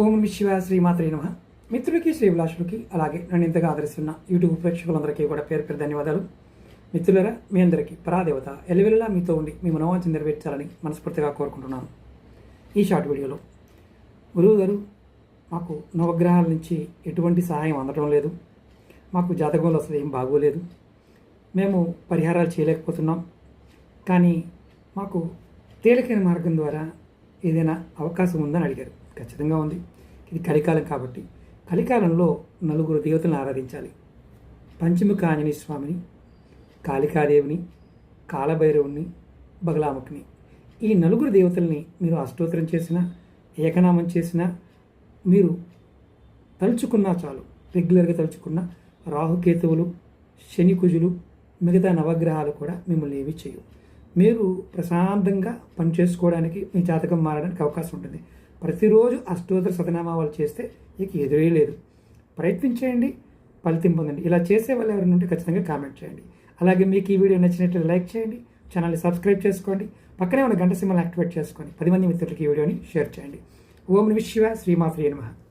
ఓం నమ శివ శ్రీమాత్రి నమ. మిత్రులకి శ్రీభిలాషులకి అలాగే నన్ను ఇంతగా ఆదరిస్తున్న యూట్యూబ్ ప్రేక్షకులందరికీ కూడా పేరు పేరు ధన్యవాదాలు. మిత్రులరా మీ అందరికీ పరాదేవత ఎలివెల్లా మీతో ఉండి మీ మనోవాంఛ నెరవేర్చాలని మనస్ఫూర్తిగా కోరుకుంటున్నాను. ఈ షార్ట్ వీడియోలో గురువు గారు మాకు నవగ్రహాల నుంచి ఎటువంటి సహాయం అందడం లేదు. మాకు జాతకంలో అసలు ఏం బాగోలేదు. మేము పరిహారాలు చేయలేకపోతున్నాం. కానీ మాకు తేలికైన మార్గం ద్వారా ఏదైనా అవకాశం ఉందని అడిగారు. ఖచ్చితంగా ఉంది. ఇది కలికాలం కాబట్టి కలికాలంలో నలుగురు దేవతలను ఆరాధించాలి. పంచముఖ ఆంజనేయ స్వామిని కాళికాదేవిని కాలభైరవుని బగలాముఖిని. ఈ నలుగురు దేవతల్ని మీరు అష్టోత్తరం చేసినా ఏకనామం చేసినా మీరు తలుచుకున్నా చాలు. రెగ్యులర్గా తలుచుకున్న రాహుకేతువులు శని కుజులు మిగతా నవగ్రహాలు కూడా మిమ్మల్ని ఏవి చేయవు. మీరు ప్రశాంతంగా పని చేసుకోవడానికి మీ జాతకం మారడానికి అవకాశం ఉంటుంది. ప్రతిరోజు అష్టోత్తర శతనామాలు చేస్తే మీకు ఎదురే లేదు. ప్రయత్నించేయండి ఫలితం పొందండి. ఇలా చేసే వాళ్ళు ఎవరైనా ఉంటే ఖచ్చితంగా కామెంట్ చేయండి. అలాగే మీకు ఈ వీడియో నచ్చినట్లు లైక్ చేయండి ఛానల్ని సబ్స్క్రైబ్ చేసుకోండి పక్కనే ఉన్న గంట సింబల్ యాక్టివేట్ చేసుకోండి. పది మంది మిత్రులకి ఈ వీడియోని షేర్ చేయండి. ఓం నిమిషివ శ్రీమాత్రి నమః.